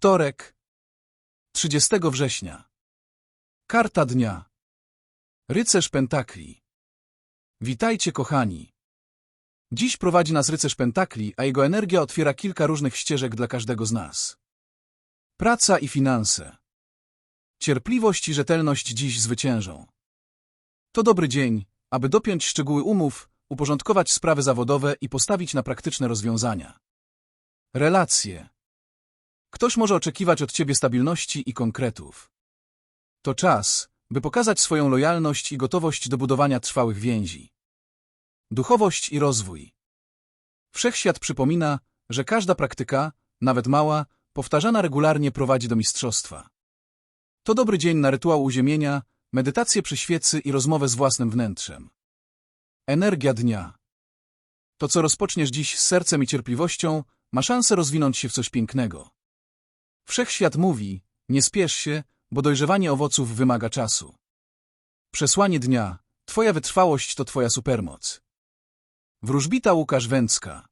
Wtorek, 30 września. Karta dnia. Rycerz Pentakli. Witajcie, kochani. Dziś prowadzi nas rycerz Pentakli, a jego energia otwiera kilka różnych ścieżek dla każdego z nas. Praca i finanse. Cierpliwość i rzetelność dziś zwyciężą. To dobry dzień, aby dopiąć szczegóły umów, uporządkować sprawy zawodowe i postawić na praktyczne rozwiązania. Relacje. Ktoś może oczekiwać od ciebie stabilności i konkretów. To czas, by pokazać swoją lojalność i gotowość do budowania trwałych więzi. Duchowość i rozwój. Wszechświat przypomina, że każda praktyka, nawet mała, powtarzana regularnie prowadzi do mistrzostwa. To dobry dzień na rytuał uziemienia, medytację przy świecy i rozmowę z własnym wnętrzem. Energia dnia. To, co rozpoczniesz dziś z sercem i cierpliwością, ma szansę rozwinąć się w coś pięknego. Wszechświat mówi, nie spiesz się, bo dojrzewanie owoców wymaga czasu. Przesłanie dnia. Twoja wytrwałość to twoja supermoc. Wróżbita Łukasz Węcka.